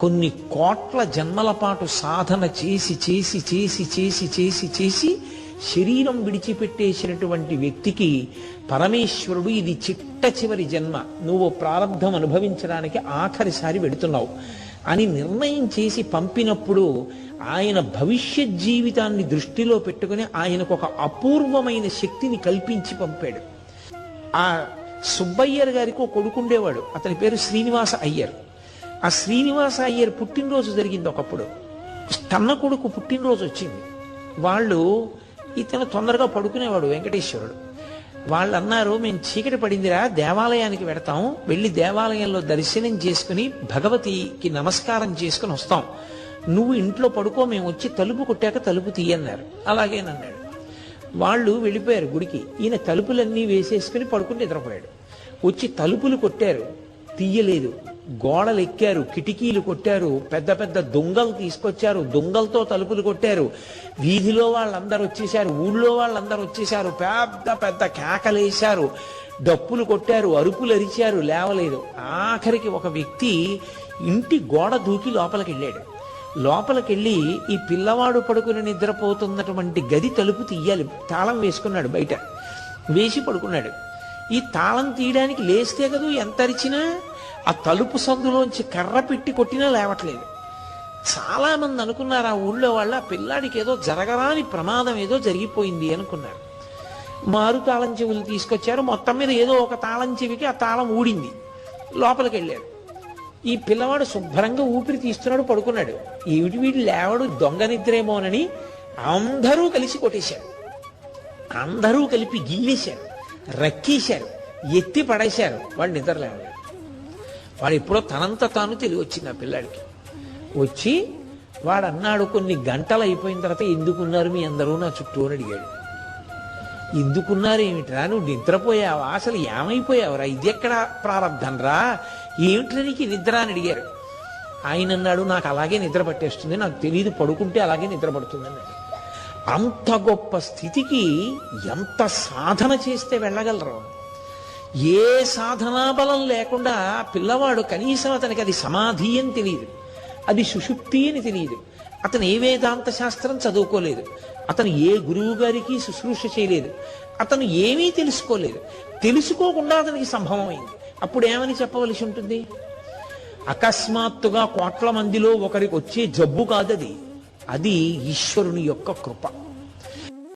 కొన్ని కోట్ల జన్మల పాటు సాధన చేసి చేసి చేసి చేసి చేసి చేసి శరీరం విడిచిపెట్టేసినటువంటి వ్యక్తికి పరమేశ్వరుడు ఇది చిట్ట చివరి జన్మ. నువ్వు ప్రారంధం అనుభవించడానికి ఆఖరిసారి వెడుతున్నావు అని నిర్ణయం చేసి పంపినప్పుడు ఆయన భవిష్యత్ జీవితాన్ని దృష్టిలో పెట్టుకుని ఆయనకు ఒక అపూర్వమైన శక్తిని కల్పించి పంపాడు. ఆ సుబ్బయ్యర్ గారికి ఒక కొడుకుండేవాడు అతని పేరు శ్రీనివాస అయ్యర్. ఆ శ్రీనివాస అయ్యర్ పుట్టినరోజు జరిగింది ఒకప్పుడు. తన్న కొడుకు పుట్టినరోజు వచ్చింది. వాళ్ళు ఇతను తొందరగా పడుకునేవాడు వెంకటేశ్వరుడు. వాళ్ళు అన్నారు మేము చీకటి పడిందిరా దేవాలయానికి వెడతాం. వెళ్ళి దేవాలయంలో దర్శనం చేసుకుని భగవతికి నమస్కారం చేసుకుని వస్తాం. నువ్వు ఇంట్లో పడుకో మేము వచ్చి తలుపు కొట్టాక తలుపు తీయన్నారు అలాగేనన్నాడు వాళ్ళు వెళ్ళిపోయారు గుడికి. ఈయన తలుపులన్నీ వేసేసుకుని పడుకుని నిద్రపోయాడు. వచ్చి తలుపులు కొట్టారు. తీయలేదు. గోడలు ఎక్కారు కిటికీలు కొట్టారు పెద్ద పెద్ద దొంగలు తీసుకొచ్చారు దొంగలతో తలుపులు కొట్టారు. వీధిలో వాళ్ళందరూ వచ్చేసారు ఊళ్ళో వాళ్ళందరూ వచ్చేసారు పెద్ద పెద్ద కేకలేశారు. డప్పులు కొట్టారు అరుపులు అరిచారు లేవలేదు. ఆఖరికి ఒక వ్యక్తి ఇంటి గోడ దూకి లోపలికి వెళ్ళాడు లోపలికెళ్ళి ఈ పిల్లవాడు పడుకుని నిద్రపోతున్నటువంటి గది తలుపు తీయాలి తాళం వేసుకున్నాడు బయట. వేసి పడుకున్నాడు. ఈ తాళం తీయడానికి లేస్తే కదూ ఎంత అరిచినా ఆ తలుపు సందులోంచి కర్ర పెట్టి కొట్టినా లేవట్లేదు. చాలా మంది అనుకున్నారు ఆ ఊళ్ళో వాళ్ళ ఆ పిల్లాడికి ఏదో జరగరాని ప్రమాదం ఏదో జరిగిపోయింది అనుకున్నారు. మారు తాళం చెవులు తీసుకొచ్చారు. మొత్తం మీద ఏదో ఒక తాళం చెవికి ఆ తాళం ఊడింది. లోపలికి వెళ్ళారు. ఈ పిల్లవాడు శుభ్రంగా ఊపిరి తీస్తున్నాడు పడుకున్నాడు. ఏమిటి వీడు లేవడు దొంగ నిద్రేమోనని అందరూ కలిసి కొట్టేశారు. అందరూ కలిపి గిల్లేశారు. రక్కీశారు ఎత్తి పడేశారు వాడు నిద్ర వాడు ఎప్పుడో తనంత తాను తెలివి వచ్చింది ఆ పిల్లాడికి. వచ్చి వాడు అన్నాడు కొన్ని గంటలు అయిపోయిన తర్వాత ఎందుకున్నారు మీ అందరూ నా చుట్టూ? అని అడిగాడు. ఎందుకున్నారు ఏమిట్రా? నువ్వు నిద్రపోయావా? అసలు ఏమైపోయావురా? ఇది ఎక్కడ ప్రారంభం రా ఏమిట్రా నీకు నిద్ర? అని అడిగారు. ఆయన అన్నాడు నాకు అలాగే నిద్ర పట్టేస్తుంది. నాకు తెలియదు పడుకుంటే అలాగే నిద్ర పడుతుంది అన్నాడు అంత గొప్ప స్థితికి ఎంత సాధన చేస్తే వెళ్ళగలరు? ఏ సాధనా బలం లేకుండా పిల్లవాడు కనీసం అతనికి అది సమాధి అని తెలియదు. అది సుషుప్తి అని తెలియదు. అతను ఏ వేదాంత శాస్త్రం చదువుకోలేదు. అతను ఏ గురువు గారికి శుశ్రూష చేయలేదు. అతను ఏమీ తెలుసుకోలేదు. తెలుసుకోకుండా అతనికి సంభవమైంది అప్పుడు ఏమని చెప్పవలసి ఉంటుంది? అకస్మాత్తుగా కోట్ల మందిలో ఒకరికి వచ్చే జబ్బు కాదది. అది ఈశ్వరుని యొక్క కృప.